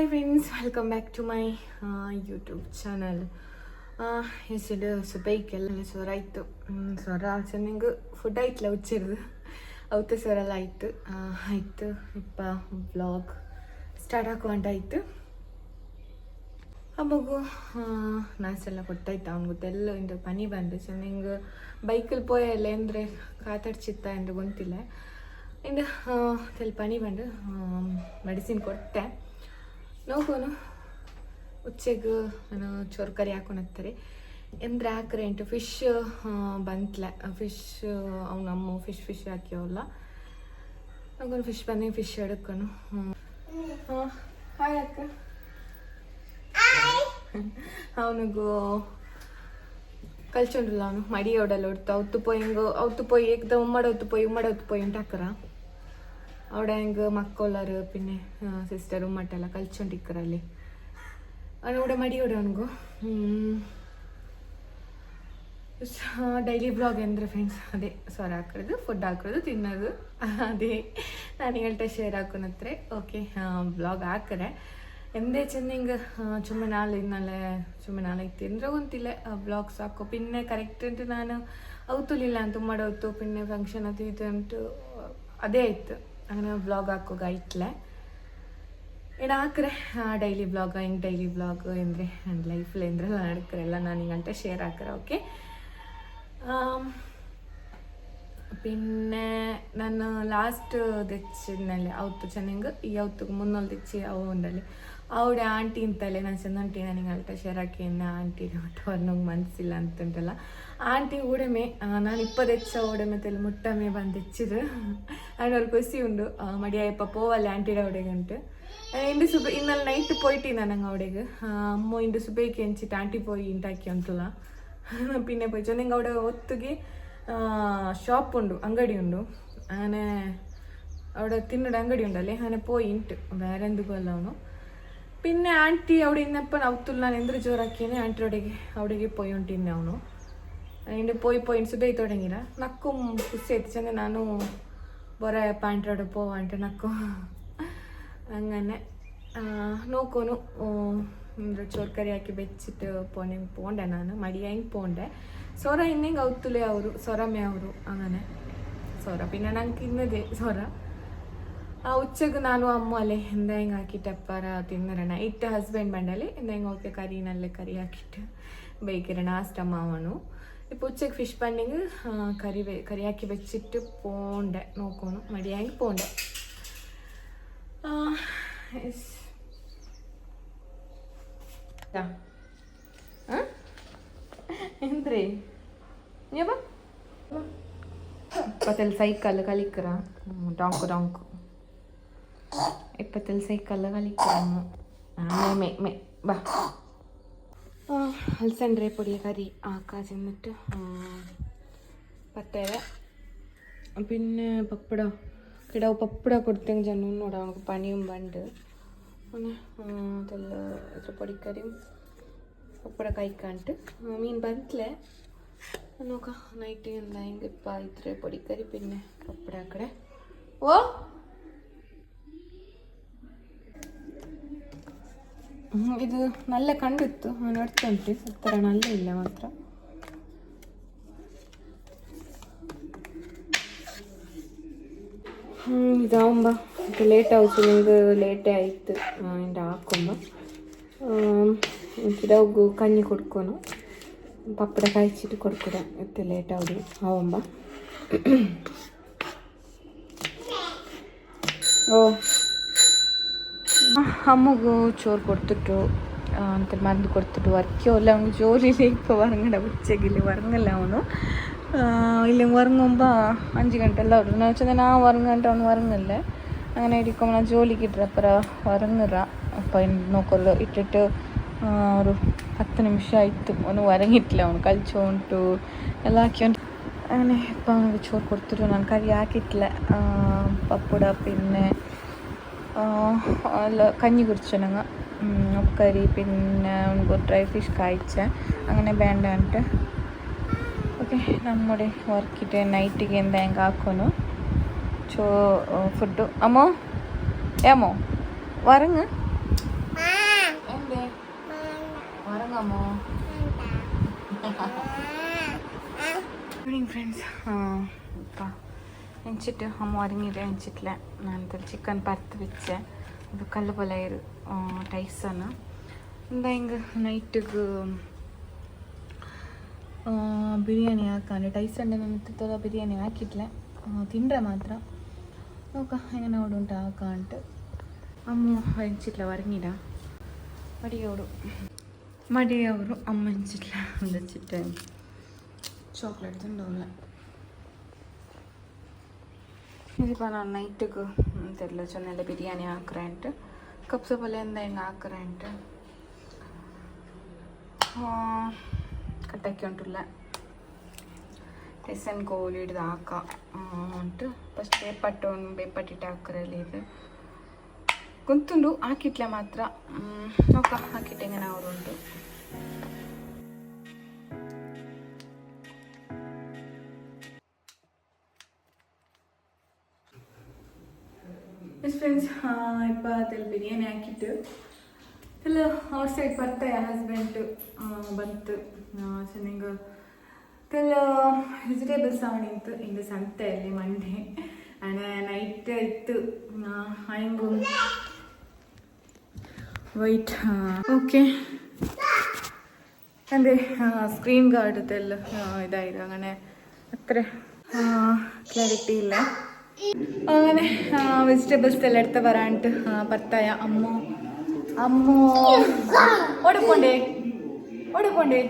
Hi friends welcome back to my YouTube channel ಹೆಸರು ಸುಬೈಕೆಲ್ಲ ಸ್ವರ ಆಯಿತು ಸ್ವರ ಚೆನ್ನಾಗಿ ಫುಡ್ ಆಯ್ತಲ್ಲ ಉಚ್ಚಿರೋದು ಅವತ್ತು ಸ್ವರ ಎಲ್ಲ ಆಯಿತು ಆಯಿತು. ಇಪ್ಪ ವ್ಲಾಗ್ ಸ್ಟಾರ್ಟ್ ಹಾಕೊಂಡಾಯ್ತು ಆ ಮಗು ನಾಸೆಲ್ಲ ಕೊಟ್ಟಾಯ್ತು. ಅವ್ನಿಗೆ ಗೊತ್ತೆಲ್ಲ ಇಂದು ಪನಿ ಬಂದು. ಚೆನ್ನಾಗಿ ಬೈಕಲ್ಲಿ ಪೋಯಲ್ಲ ಅಂದರೆ ಕಾತಾಡ್ಚಿತ್ತ ಎಂದು ಗೊತ್ತಿಲ್ಲ. ಇಂದು ಸ್ವಲ್ಪ ಪನಿ ಬಂದು ಮೆಡಿಸಿನ್ ಕೊಟ್ಟೆ. ನೋಕೋನು ಉಚ್ಚೆಗೆ ನಾನು ಚೋರ್ ಕರಿ ಹಾಕೊಂಡೋಗ್ತಾರೆ ಎಂದ್ರೆ ಹಾಕ್ರೆ ಎಂಟು ಫಿಶ್ ಬಂತ್ಲೆ. ಫಿಶ್ ಅವ್ನ ಅಮ್ಮ ಫಿಶ್ ಫಿಶ್ ಹಾಕ್ಯವಲ್ಲ. ನೋಕೊಂಡು ಫಿಶ್ ಬಂದು ಫಿಶ್ ಎಡಕ್ಕನು ಹಾಯ್ ಅಕ್ಕ. ಅವನಿಗೂ ಕಲ್ಚೊಂಡ್ರಲ್ಲ ಅವನು? ಮಡಿ ಓಡಲ್ಲ ಹೊಡ್ತಾ ಅವತ್ತು ಪೊಯ್ ಹಿಂಗೆ ಅವತ್ತು ಹೊತ್ತು ಪೊಯ್ ಉಮ್ಮಡ ಹೊತ್ತು ಪೊಯ್ ಅಂತ ಉಂಟಾಕರ അവിടെ ಹೆಂಗೆ ಮಕ್ಕಳರು പിന്നെ ಸಿಸ್ಟರ್ ಉಮ್ಮಟ್ಟೆಲ್ಲ ಕಲ್ಚೊಂಡಿಕ್ಕರಲ್ಲಿ ಅವನು ಕೂಡ ಮಡಿ ಓಡ ಅವನಿಗೂ ಡೈಲಿ ಬ್ಲಾಗ್ ಅಂದರೆ ಫ್ರೆಂಡ್ಸ್ ಅದೇ ಸ್ವರ ಹಾಕೋದು ಫುಡ್ ಹಾಕೋದು ತಿನ್ನೋದು ಅದೇ ನಾನು ಹೇಳ್ತಾ ಶೇರ್ ಹಾಕೋನತ್ರೆ ಓಕೆ ಬ್ಲಾಗ್ ಹಾಕರೆ ಎಂದೇ ಚೆನ್ನಿಂಗ್ ചുമ്മാ നാളെ ഇന്നലെ ചുമ്മാ നാളെ തിരിഞ്ഞ ಗೊತ್ತಿಲ್ಲ ಬ್ಲಾಗ್ಸ್ ಹಾಕೋ പിന്നെ ಕರೆಕ್ಟ್ ಅಂತ ನಾನು ಅವತ್ತುಲಿಲ್ಲ ಅಂತ ಮಾಡವತ್ತು പിന്നെ ಫಂಕ್ಷನ್ ಅದು ಇದು ಅಂಟು ಅದೇ ಆಯ್ತು അങ്ങനെ വ്ളോഗ് ಹಾಕೋಗಾಯಿಟ್ಲೆ ಇಡ ಹಾಕ್ರೆ ಡೈಲಿ ಬ್ಲಾಗ್ ಹಿಂಗೆ ಡೈಲಿ ಬ್ಲಾಗ್ ಎಂದರೆ ನನ್ನ ಲೈಫಲ್ಲಿ ಎಂದ್ರೆ ನಡ್ಕರೆಲ್ಲ ನಾನು ಹಿಂಗಂಟೆ ಶೇರ್ ആക്കാം ಓಕೆ പിന്നെ ನಾನು ಲಾಸ್ಟ್ ದೆಚ್ಚಿನಲ್ಲಿ ಅವತ್ತು ಚೆನ್ನಾಗಿ ಈ ಅವತ್ತಿಗೆ ಮುನ್ನೊಂದು ದೆಚ್ಚಿ ಅವು ಒಂದಲ್ಲಿ ಅವಡೆ ಆಂಟಿ ಅಂತಲೇ ನಾನು ಚೆನ್ನ ಆಂಟಿ ನನಗೆ ಅಲ್ಟ ಶೇರ್ ಹಾಕಿ ಆಂಟಿ ಹೊಟ್ಟೆ ಅವ್ರನ್ನೋಗಿ ಮನಸ್ಸಿಲ್ಲ ಅಂತಂತಲ್ಲ ಆಂಟಿ ಊಡಮೆ ನಾನು ಇಪ್ಪತ್ತು ಹೆಚ್ಚ ಊಡಮೆ ತೆಲ್ ಮುಟ್ಟಮೆ ಬಂದು ಹೆಚ್ಚಿದ್ರು ಆ್ಯಂಡ್ ಅವ್ರಿಗೆ ಖುಷಿ ಉಂಡು ಮಡಿಯಪ್ಪ ಪೋವಲ್ಲ ಆಂಟಿಡ ಅವಡೆಗಂಟು ಇಂದು ಸುಬ ಇನ್ನಲ್ಲಿ ನೈಟ್ ಪೋಯ್ಟಿ ನನಗೆ ಅವಡೆಗೆ ಅಮ್ಮ ಇಂದು ಸುಬೇಕಿ ಎಂಚಿಟ್ಟು ಆಂಟಿ ಪೋಯಿ ಇಂಟಾಕಿ ಉಂಟಲ್ಲ പിന്നെ പോയി ചൊന്നെങ്കിൽ അവിടെ ഒത്തുകി ഷോപ്പ് ഉണ്ട് ಅಂಗಡಿ ಉಂಡು അങ്ങനെ അവിടെ തിന്നിട ಅಂಗಡಿ ഉണ്ടല്ലേ അങ്ങനെ പോയി ഇൻട്ട് വേറെ എന്തുകൊല്ല ಅವನು പിന്നെ ಆಂಟಿ അവിടെ ഇന്നപ്പോൾ ಅವತ್ತುಲ್ಲ ನಾನು ಎಂದ್ರೆ ಜೋರಾಕಿನೇ ಆಂಟಿ ಅಡಿಗೆ ಅವಿಡೆಗೆ പോയി ಉಂಟಿನ್ನೆ ಅವನು ಇನ್ನು പോയി ಪೋಯ್ ಇನ್ಸು ಬೇಯ್ತೊಡಂಗಿಲ್ಲ നക്കും ಖುಷಿ ಎತ್ತಿಸಂಗೆ ನಾನು ಬೊರೆ ಪ್ಯಾಂಟ್ರೋಡು ಪೋ ಅಂಟೆ ನಕ್ಕು അങ്ങനെ നോക്കോനു. ചോർക്കറി ആക്കി വെച്ചിട്ട് പോണെ പോണ്ടേ നാന്. മടിയായി പോണ്ടേ. സൊറ ഇന്നെങ്കിൽ ഔത്തുലേ അവരു സൊറമേ അവരു അങ്ങനെ സൊറ. പിന്നെ ഞങ്ങൾക്ക് ഇന്നത് സൊറ. ആ ഉച്ചയ്ക്ക് നാനും അമ്മ അല്ലേ എന്തെങ്കിലും ആക്കിയിട്ട് അപ്പാറ തിന്നരണ. ഇട്ട് ഹസ്ബൻഡ് വേണ്ടല്ലേ എന്തെങ്കിലും ഓക്കെ കറി നല്ല കറി ആക്കിയിട്ട് ബേക്കരണ. ആ ഇപ്പോൾ ഉച്ചക്ക് ഫിഷ് പണ്ണിങ് കറി കറിയാക്കി വെച്ചിട്ട് പോണ്ടേ നോക്കണം മടിയാക്കി പോണ്ടേ ಎಂದ್ರಿ ನೀವ ಇಪ್ಪತ್ತಲ್ಲಿ ಸೈಕಲ್ ಕಲಿಕ್ರ ಡಾಂಕು ಡಾಂಕು ಇಪ್ಪತ್ತಲ್ಲಿ ಸೈಕಲ್ ಕಲಿಕ್ರ ಮೇ ಮೇ ಮೇ ಬಾ അൽസണ്ടറെ പൊടിയക്കരി ആക്കാൻ ചെന്നിട്ട് പത്തേര. പിന്നെ പപ്പട കിടാവ് പപ്പട കൊടുത്തെങ്കിൽ ചെന്നോട് നമുക്ക് പനിയും പണ്ട്. അങ്ങനെ അതിൽ പൊടിക്കറിയും പപ്പട കഴിക്കാണ്ട് മീൻ ബന്തില്ലേ നോക്കാം. നൈറ്റ് എന്തായെങ്കിൽ ഇപ്പം ഇത്ര പൊടിക്കറി പിന്നെ പപ്പട കടെ ഓ! ഇത് നല്ല കണ്ടെത്തു അങ്ങനെ എടുത്തുണ്ട് അത്ര നല്ല ഇല്ല മാത്രം. ഇതാവുമ്പോ ഇപ്പൊ ലേറ്റാവും ലേറ്റ് ആയിട്ട് എന്റെ ആക്കുമ്പോ. എനിക്ക് കഞ്ഞി കൊടുക്കണം. പപ്പട കഴിച്ചിട്ട് കൊടുക്കുക എത്ര ലേറ്റാവും ആവുമ്പോ. ഓ അമ്മയ്ക്ക് ചോറ് കൊടുത്തിട്ടു? അങ്ങനത്തെ മരുന്ന് കൊടുത്തിട്ട് വർക്കോ അല്ല അവന് ജോലിയിലേക്ക് വറങ്ങട ഉച്ചക്കിൽ വറങ്ങല്ല അവനു? ഇല്ല വറങ്ങുമ്പോ അഞ്ചു ഗണ്ടെല്ലാം വരും വെച്ചാൽ ഞാൻ വറങ്ങണ്ട അവന് വറങ്ങല്ലേ അങ്ങനെ ഇരിക്കുമ്പോൾ ഞാൻ ജോലിക്ക് ഇട്ടപ്പറ വറങ്ങറ അപ്പൊ നോക്കല്ലോ ഇട്ടിട്ട് ഒരു പത്ത് നിമിഷം ആയിട്ട് ഒന്ന് വരങ്ങിട്ടില്ല അവന് കളിച്ചോണ്ടു എല്ലാം ആക്കിയോണ്ട് അങ്ങനെ ഇപ്പൊ ഇപ്പം ചോറ് കൊടുത്തിട്ടു ഞാൻ കറി ആക്കിയിട്ടില്ല. പപ്പട പിന്നെ കഞ്ഞി കുറിച്ചിണങ്ങ ഉപ്പക്കറി പിന്നെ ഡ്രൈ ഫിഷ് കായ്ച്ച. അങ്ങനെ വേണ്ട വന്നിട്ട് ഓക്കെ നമ്മുടെ വർക്കിട്ട് നൈറ്റിക്ക് എന്താ ಹೆಂಗೆ ಹಾಕೋನು ചോ ഫുഡ്. അമ്മോ? ഏമോ വരങ്ങ് എന്തേ? വരങ്ങമ്മോ ഗുഡ് ഈവനിങ് ഫ്രണ്ട്സ് എണിച്ചിട്ട് അമ്മ ഉറങ്ങിയിട്ട് എണിച്ചിട്ടില്ല ഞാനത് ചിക്കൻ പരത്ത് വെച്ച് ಅದು ಕಲ್ಲು ಪಲಾಯರು ಟೈಸನ್ನು ಇಂದ ಹಿಂಗೆ ನೈಟಿಗೆ ಬಿರಿಯಾನಿ ಹಾಕೊಂಡು ಟೈಸ್ ಅಂಡೆ ನನ್ನ ಬಿರಿಯಾನಿ ಹಾಕಿಟ್ಲೆ ತಿಂದ್ರೆ ಮಾತ್ರ നോക്ക എങ്ങനെ അവിടെ ഉണ്ട് ആക്കാണ്ട് അമ്മ ഹരിച്ചിട്ടില്ല വരങ്ങിട മടിയോടും മടിയവരും അമ്മ ഹരിച്ചിട്ടില്ല വെച്ചിട്ട് ചോക്ലേറ്റ് ഉണ്ടാവില്ല ಇದೀಪ ನಾನು ನೈಟಿಗೆ ತೆರಳು ಜೊನ್ನೆಲ್ಲ ಬಿರಿಯಾನಿ ಹಾಕ್ರಂಟು ಕಪ್ಸ ಪಲ್ಯಿಂದ ಹೆಂಗೆ ಹಾಕ್ರಂಟು ಕಟ್ಟಕ್ಕೆ ಉಂಟುಲ್ಲ ಟೆಸನ್ ಕೋಲ್ ಹಿಡ್ದು ಹಾಕ ಉಂಟು ಫಸ್ಟ್ ಬೇಪಟ್ಟು ಬೇಪಟ್ಟು ಇಟ್ಟು ಹಾಕ್ರಲ್ಲಿ ಇದು ಕುಂತುಂಡು ಹಾಕಿಟ್ಲೆ ಮಾತ್ರ ನೋಕ ಹಾಕಿಟ್ಟೆಂಗೆ ನಾವು ಉಂಟು ಫ್ರೆಂಡ್ಸ್ ಇಪ್ಪ ಅದಲ್ಲಿ ಬಿರಿಯಾನಿ ಹಾಕಿಟ್ಟು ಎಲ್ಲ ಔಟ್ ಸೈಡ್ ಬರ್ತಾಯ ಹಸ್ಬೆಂಡ್ ಬಂತು ಚೆನ್ನಾಗಿ ತೆಲ್ಲ ವೆಜಿಟೇಬಲ್ಸ್ ಅವನಿತ್ತು ಇಂದು ಸಂತೆಯಲ್ಲಿ ಮಂಡೆ ಆ್ಯಂಡ್ ನೈಟ್ ಇತ್ತು ಹಂಗು ವೈಟ್ ಓಕೆ ಅಂದರೆ ಸ್ಕ್ರೀನ್ ಗಾರ್ಡ್ ಎಲ್ಲ ഇതായിരുന്നു അങ്ങനെ അത്ര ക്ലാരിറ്റി ഇല്ല അങ്ങനെ വെജിറ്റബിൾസ് എല്ലാം എടുത്ത് പറയാനിട്ട് ഭർത്തായ അമ്മോ അമ്മോ. ഓടിപ്പോണ്ടേ ഓടിപ്പോണ്ടേ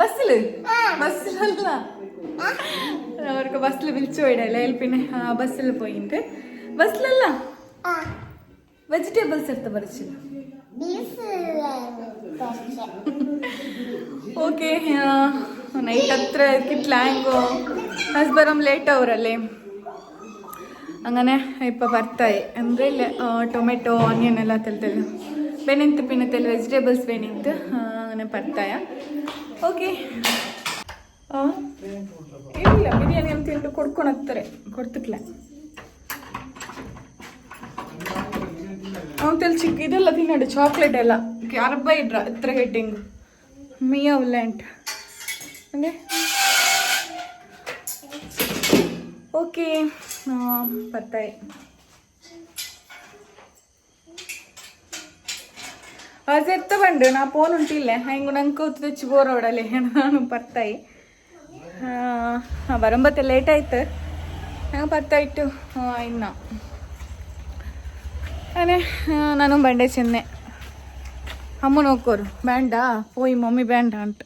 ബസ്സിൽ? ബസ്സിലല്ല. അവർക്ക് ബസ്സിൽ വിളിച്ചു പോയിടല്ലേ? പിന്നെ ബസ്സിൽ പോയിട്ട് ബസ്സിലല്ല. വെജിറ്റബിൾസ് എടുത്ത് പറിച്ചു ಓಕೆ ನೈಟ್ ಹತ್ರ ಕಿಟ್ಲ ಹೆಂಗೋ ಹಸ್ಬರಂ ಲೇಟ್ ಅವರಲ್ಲೇ അങ്ങനെ ഇപ്പോൾ ഭർത്തായി ಅಂದರೆ ಇಲ್ಲ ಟೊಮೆಟೊ ಆನಿಯನ್ ಎಲ್ಲ ತೆಲ್ತೆಲ್ಲ ಬೇನಿಂತು ಪಿನ್ನತೆಲ್ಲ ವೆಜಿಟೇಬಲ್ಸ್ ಬೇನಿಂತು അങ്ങനെ ഭർത്തായ ಓಕೆ ಇಲ್ಲ ಬಿರಿಯಾನಿ ಅಂತ ಹೇಳ್ಬಿಟ್ಟು ಕೊಡ್ಕೊಂಡು ಹೋಗ್ತಾರೆ ಕೊಡ್ತಿಕ್ಲ ಅವತ್ತೆಲ್ಲ ಚಿಕ್ಕ ಇದೆಲ್ಲ ತಿನ್ನಡು ಚಾಕ್ಲೇಟ್ ಎಲ್ಲ ಅರ್ಬ ಇಡ್ರ ಎತ್ತರ ಗೆಟ್ಟಿಂಗ್ ಮಿಯಾ ಉಲ್ಯಾಂಟ್ ಅಂದರೆ ಓಕೆ പത്തായി ಅದು ಎತ್ತ ಬಂಡು ನಾ ಫೋನ್ ಉಂಟಿಲ್ಲ ಹೆಂಗೆ ನಂಗೆ ಕೂತು ತೆಚ್ಚಿ ಬೋರೋಡಲ್ಲಿ ನಾನು ಪತ್ತಾಯಿ ಬರಂಬತ್ತೆ ಲೇಟ್ ಆಯ್ತು ನಂಗೆ ಪತ್ತಾಯ್ತು ಇನ್ನು ಅದೇ ನಾನು ಬಂಡೆ ಚೆನ್ನೆ. ಅಮ್ಮನ ನೋಕೋರು ಬೇಡ ಪೋಯಿ ಮಮ್ಮಿ ಬ್ಯಾಂಡಾ ಅಂತ.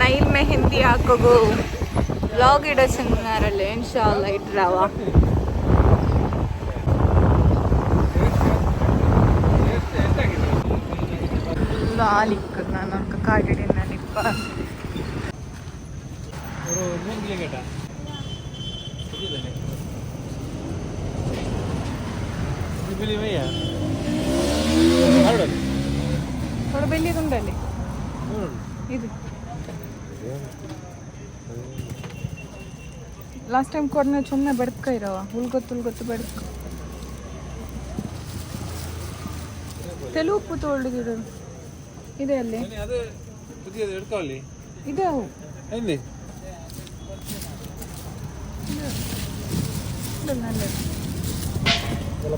ನೈಲ್ ಮೆಹಂದಿ ಹಾಕೋಗು. ಬ್ಲಾಗ್ ಇಡೋ ಚೆನ್ನಾರಲ್ಲಿ ಇನ್ಶಾಲ್ಲ ಇಟ್ರಾವ. ലാലിക്ക് നമുക്ക് കാടിടി നടിപ്പ ഒരു മൂന്ന് കിലോ കേട്ടാ ഇതില് വയ്യ അവിടെ അവിടെ വലിയതുണ്ടല്ലേ ഇത് ಲಾಸ್ಟ್ ಟೈಮ್ ಕೊಡ್ನ ಸುಮ್ಮನೆ ಬೆಡ್ಕ ಇರವ ಉಳ್ಗೊತ್ತು ಉಳ್ಗೊತ್ತು ಬೆಡ್ಕ ತೆಲುಗು ಉಪ್ಪು ತೊಳ್ದಿಡು ಇದೆ ಅಲ್ಲಿ. അത് പുതിയത് എടുത്തോളി ಇದೆ ಎಲ್ಲ?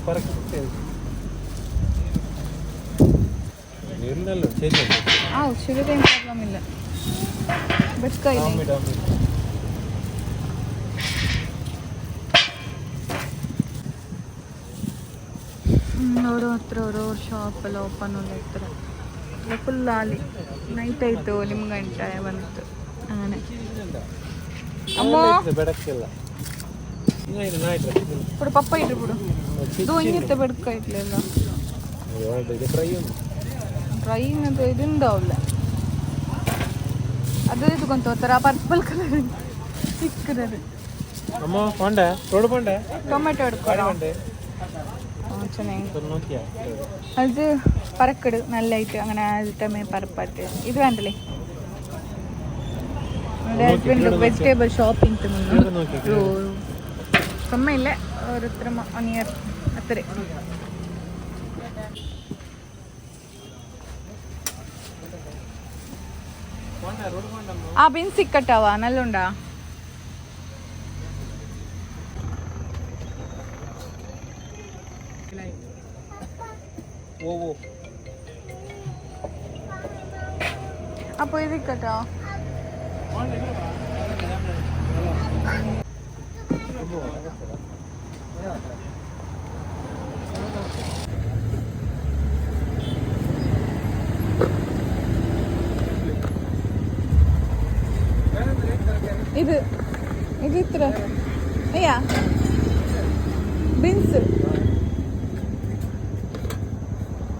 ಪರಕ್ಕೆ ಬಿಟ್ಟೇವೆ ಶುಗರ್ ಪ್ರಾಬ್ಲಮ್ ಇಲ್ಲ. ಹತ್ರ ಓಪನ್ ಇರ್ತಾರೆ. ಫುಲ್ ಅಲ್ಲಿ ನೈಟ್ ಆಯ್ತು ನಿಮ್ ಗಂಟ ಬಂತು അങ്ങനെ ಅಮ್ಮೋ ಬಿಡು ಪಪ್ಪ ಇಡ್ರಿ ಬಿಡು ಇದು ಹಿಂಗಿತ್ತೆ ಡ್ರೈ ಇಟ್ಲೆಲ್ಲ ಡ್ರೈನದು ಇದಿಂದಾವಲ್ಲ ಅದು ಇದಕ್ಕೊಂತ ಹೋಗ್ತಾರ ಪರ್ಪಲ್ ಕಲರ್ ಚಿಕ್ಕದದು ಅಮ್ಮ ಪೊಂಡೆ ತೋಡು ಪೊಂಡೆ ಟೊಮೆಟೊ ಹಿಡ್ಕೊಂಡು അത് പറക്കട് നല്ലതായിട്ട് അങ്ങനെ ആദ്യത്തെ പറപ്പാട്ട് ഇത് വേണ്ടല്ലേ ഹസ്ബൻഡ് വെജിറ്റബിൾ ഷോപ്പിംഗ് സുമ്മയില്ല ഓരോരുത്തർ ഒണിയർ അത്ര. ആ ബിൻസിക്കട്ടാവാ നല്ലുണ്ടാ? वो वो അപ്പോൾ ഇത് കേട്ടോ ഇത്. ഇത് ഇത്ര. അയ്യാ. ബിൻസ്.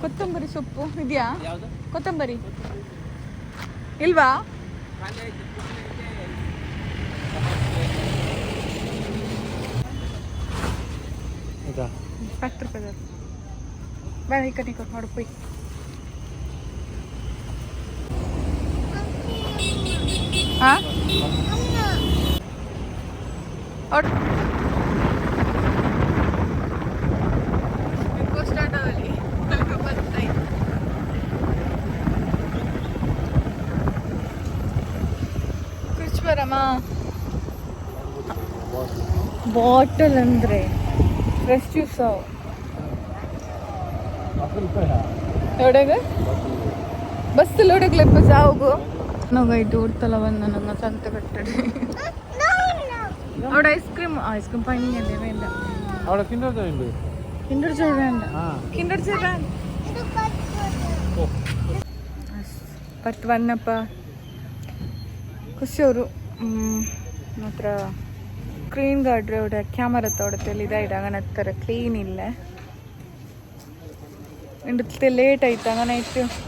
ಕೊತ್ತಂಬರಿ ಸೊಪ್ಪು ಇದೆಯಾ? ಕೊತ್ತಂಬರಿ. ಇಲ್ವಾ? ಇದಾ? ಹತ್ತು ರೂಪಾಯಿ ಬೇಡ ಈ ಕಡೆ ಕೊಟ್ಟು ನೋಡು ಪೊಯ್ ಹಾಂ ಕುರ್ಚ್ಬರಮ್ಮ ಬಾಟಲ್ ಅಂದ್ರೆ ಫ್ರೆಶ್ ಜ್ಯೂಸ್ ಅವು ಎವಡೆಗೆ ಬಸ್ ಲೋಡಕ್ಕೆ ಲೆಪ್ಪ ಸಾವುಗು ನೋಗೈಟು ಉಡ್ತಲ ಬಂದ ನನ್ನ ಸಂತ ಕಟ್ಟಡಿ അവിടെ ഐസ്ക്രീം ഐസ്ക്രീം പനിയല്ലേ വേണ്ട അവിടെ കിണ്ടർ ഉണ്ട് കിൻഡർ ജോയ് വേണ്ട ആ കിൻഡർ ജോയ് വേണ്ട ಬರ್ತು ಬಂದಪ್ಪ ಖುಷಿಯವರು ಮಾತ್ರ ಸ್ಕ್ರೀನ್ ಗಾರ್ಡ್ರೆ ಅವಡ ಕ್ಯಾಮರ ತೊಡತೆಲ್ಲ ಇದಾಯ್ತು ಹಂಗನ ಹತ್ತರ ಕ್ಲೀನ್ ಇಲ್ಲ. ಇಂಡತ್ತೆ ಲೇಟ್ ಆಯ್ತಂಗ ನೈಟ್ ಇತ್ತು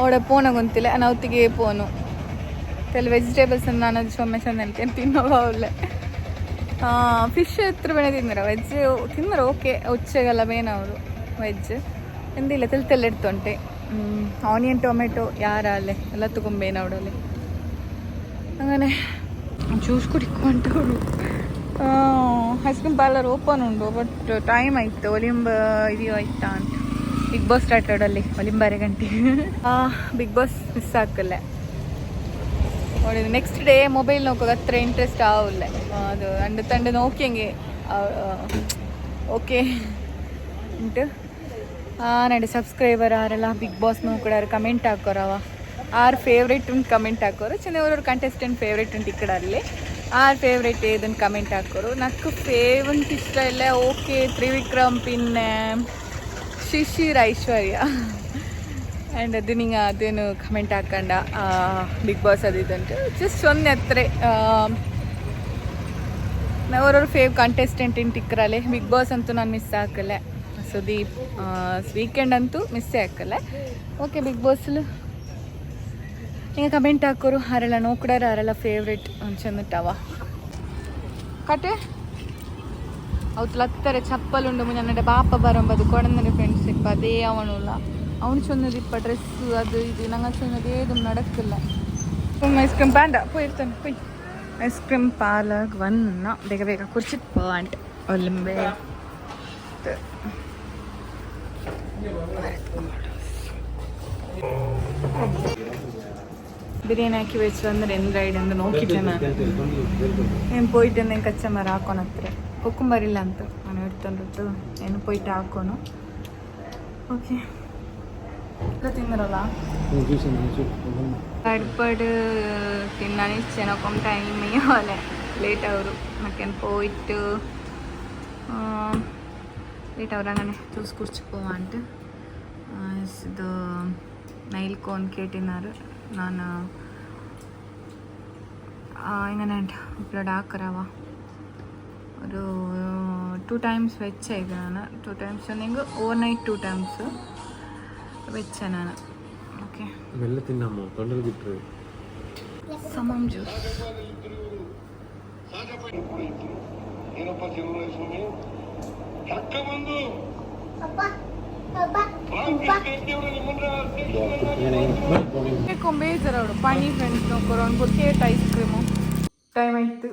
ಅವಡ ಪೋನ ಗೊಂತಿಲ್ಲ ಅನೌತಿಗೆ ಪೋನು ತೆಲ್ ವೆಜಿಟೇಬಲ್ಸ್ ನಾನು ಅದು ಸೊಮ್ಮೆ ಚಂದ ತಿನ್ನೋವ ತಿನ್ನೋಲ್ಲ ಫಿಶ್ ಹತ್ರ ಬೇನೆ ತಿಂದಿರ? ವೆಜ್ ತಿಂದ್ರೆ? ಓಕೆ ಉಚ್ಚೆಗೆಲ್ಲ ಬೇನ ಅವರು ವೆಜ್ ಎಂದಿಲ್ಲ, ತೆಲ್ ತೆಲ್ಲೆಡ್ತೊಂಟೆ ಆನಿಯನ್ ಟೊಮೆಟೊ ಯಾರ ಅಲ್ಲೇ? ಎಲ್ಲ ತಗೊಂಬೇನ ಅವಡಲ್ಲಿ അങ്ങനെ juice ಕುಡಿಕೊಂಡವಳು ice cream parlour open ಉಂಟು ಬಟ್ ಟೈಮ್ ಆಯ್ತು ಒಲಿಂಬ ಇದು ಆಯ್ತಾ ಅಂತ ಬಿಗ್ ಬಾಸ್ ಸ್ಟಾರ್ಟೆಡಲ್ಲಿ ಒಲಿಂಬಾರೆ ಗಂಟೆಗೆ big boss miss ಆಕಲ್ಲ next day mobile നോക്കുക അത്ര ഇൻട്രസ്റ്റ് ആവില്ല അത് രണ്ട് തണ്ട് നോക്കിയെങ്കിൽ ಓಕೆ ಉಂಟು ನಡಿ ಸಬ್ಸ್ಕ್ರೈಬರ್ ಆರೆಲ್ಲ ಬಿಗ್ ಬಾಸ್ ನೋಡ್ಕೊಡಾರು ಕಮೆಂಟ್ ಹಾಕೋರವ ಆರ್ ಫೇವ್ರೇಟ್ ಅಂತ ಕಮೆಂಟ್ ಹಾಕೋರು. ಚೆನ್ನವ್ರವ್ರ ಕಂಟೆಸ್ಟೆಂಟ್ ಫೇವ್ರೇಟ್ ಉಂಟು ಈ ಆರ್ ಅಲ್ಲಿ. ಫೇವ್ರೇಟ್ ಇದನ್ನು ಕಮೆಂಟ್ ಹಾಕೋರು. ನಕ್ಕು ಫೇವಂಟ್ ಇಷ್ಟ ಇಲ್ಲ. ಓಕೆ, ತ್ರಿವಿಕ್ರಮ್ ಪಿನ್ ಶಿಶಿರ್ ಐಶ್ವರ್ಯ. ಆ್ಯಂಡ್ ಅದು ನಿಂಗೆ ಅದೇನು ಕಮೆಂಟ್ ಹಾಕೊಂಡ. ಬಿಗ್ ಬಾಸ್ ಅದು ಇದಂತ ಜಸ್ಟ್ ಒಂದು ಹತ್ರ ನಾವ್ರವ್ರ ಫೇವ್ ಕಂಟೆಸ್ಟೆಂಟ್ ಇನ್ ಟಿಕ್ಕರಲ್ಲೇ ಬಿಗ್ ಬಾಸ್ ಅಂತೂ ನಾನು ಮಿಸ್ ಹಾಕಲ್ಲ. ಸುದೀಪ್ ವೀಕೆಂಡ್ ಅಂತೂ ಮಿಸ್ಸೇ ಹಾಕಲ್ಲ. ಓಕೆ ಬಿಗ್ ಬಾಸಲ್ಲೂ ഇങ്ങ കമേൻ ടാക്കൊരു അരള നോക്കട അരള ഫേവറേറ്റ് ചെന്നിട്ടാവാ. കട്ടെ? അവത്തിൽ അത്ര ചപ്പലുണ്ടോ ഞാൻ എന്റെ ബാപ്പ പറയുമ്പോൾ അത് കുഴന്നെ ഫ്രണ്ട്സ് ഇപ്പം അതേ ആവണമല്ല അവൻ ചെന്നത് ഇപ്പം ഡ്രസ്സ് അത് ഇത് ഞങ്ങൾ ചെന്നത് ഏതും നടക്കില്ല. ഐസ്ക്രീം പാണ്ട പോയിരുത്ത പോയി ഐസ്ക്രീം പാല വന്ന. വേഗം വേഗം കുറിച്ചിട്ട് പോവാണ്ട് ഒലമ്പേ. Oh. ಬಿರಿಯಾನಿ ಹಾಕಿ ಬೇಯಿಸಿದಂದ್ರೆ ಎಂದ ಐಡಿ ಅಂತ ನೋಕಿದ್ದೆ ನಾನು ಏನು ಪೋಯ್ತು ಏನು ಕಚ್ಚಮರ ಹಾಕೋಣ ಹತ್ರ ಕೊಕ್ಕುಂಬರಿಲ್ಲ ಅಂತ ನಾನು ಇಡ್ತಂದ್ರದ್ದು ಏನು ಪೋಯ್ತು ಹಾಕೋನು ಓಕೆ ಎಲ್ಲ ತಿಂದ್ರಲ್ಲ കടുപ്പാട് തിന്നാൻ ചെനൊക്കെ ടൈം പോലെ ലേറ്റ് ആവും മറ്റേ പോയിട്ട് ലേറ്റ് ആവും അങ്ങനെ ജ്യൂസ് കുറിച്ച് പോവാണ്ട് ഇത് നൈൽ കോൺ കേട്ടിനാറ് ನಾನು എങ്ങനെ അപ്ലോഡ് ആക്കറവാ ഒരു ടു ടൈംസ് വെച്ചേക്കാണ് ടു ടൈംസ് വന്നെങ്കിൽ ഓവർ നൈറ്റ് ടു ടൈംസ് വെച്ചാണ് ഓക്കെ സമം ജ്യൂസ് ಏನಪ್ಪ ಚಂದ್ರ ಸ್ವಾಮಿ ಅಕ್ಕ ಬಂದು ഇപ്പം ബേജറ അവിടെ പനി ഫ്രണ്ട്സ് നോക്കുറോ പൊട്ടിയായിട്ട് ഐസ്ക്രീമോ ടൈമായിട്ട്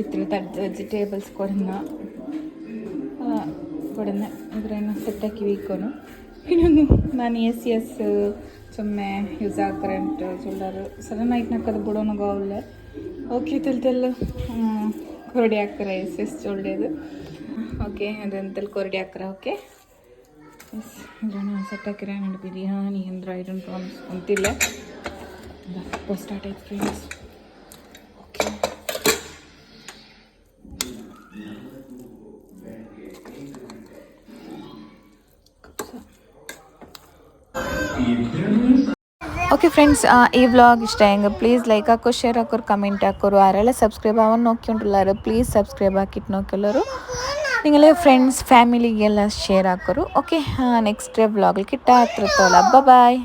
ഇത്ര തടുത്ത് വെജിറ്റേബിൾസ് കൊടുന്ന കൊടുന്ന ഇത്രയൊന്നും സെറ്റാക്കി വെക്കണം പിന്നെ ഒന്ന് നാനി എസ് എസ് ചുമ്മേ യൂസ് ആക്കറണ്ട് ചുണ്ടാറ് സഡനായിട്ടിനൊക്കെ അത് ബുഡൊന്നും പോകില്ല ഓക്കെ തെല്ലോ കുറേ ആക്കറേ എസ് എസ് ಓಕೆ ಅದಂತಲ್ಲಿ ಕೊರಡಿ ಹಾಕ್ರ ಓಕೆ ಎಸ್ ಜನ ಸೆಟ್ ಹಾಕಿರ ನೋಡಿ ಬಿರಿಯಾನಿ ಅಂದ್ರೆ ಐಟಮ್ ಪ್ರಾನ್ಸ್ ಅಂತಿಲ್ಲ ಸ್ಟಾರ್ಟ್ ಆಯ್ತು ಫ್ರೆಂಡ್ಸ್ ಓಕೆ ಓಕೆ ಫ್ರೆಂಡ್ಸ್ ಈ ವ್ಲಾಗ್ ಇಷ್ಟ ಹೆಂಗೆ ಪ್ಲೀಸ್ ಲೈಕ್ ಹಾಕೋರು ಶೇರ್ ಹಾಕೋರು ಕಮೆಂಟ್ ಹಾಕೋರು ಯಾರೆಲ್ಲ ಸಬ್ಸ್ಕ್ರೈಬ್ ಅವನ್ನ ನೋಡ್ಕೊಂಡ್ರಲ್ಲಾರು ಪ್ಲೀಸ್ ಸಬ್ಸ್ಕ್ರೈಬ್ ಹಾಕಿಟ್ಟು ನೋಡ್ಕೊಳ್ಳೋರು നിങ്ങൾ ಫ್ರೆಂಡ್ಸ್ ಫ್ಯಾಮಿಲಿಗೆಲ್ಲ ಶೇರ್ ಹಾಕೋರು ಓಕೆ ನೆಕ್ಸ್ಟ್ ಡೇ ವ್ಲಾಗಲ್ಲಿ ಕಿಟ್ಟ ಹತ್ರ ತೋಲ ಬಾಯ್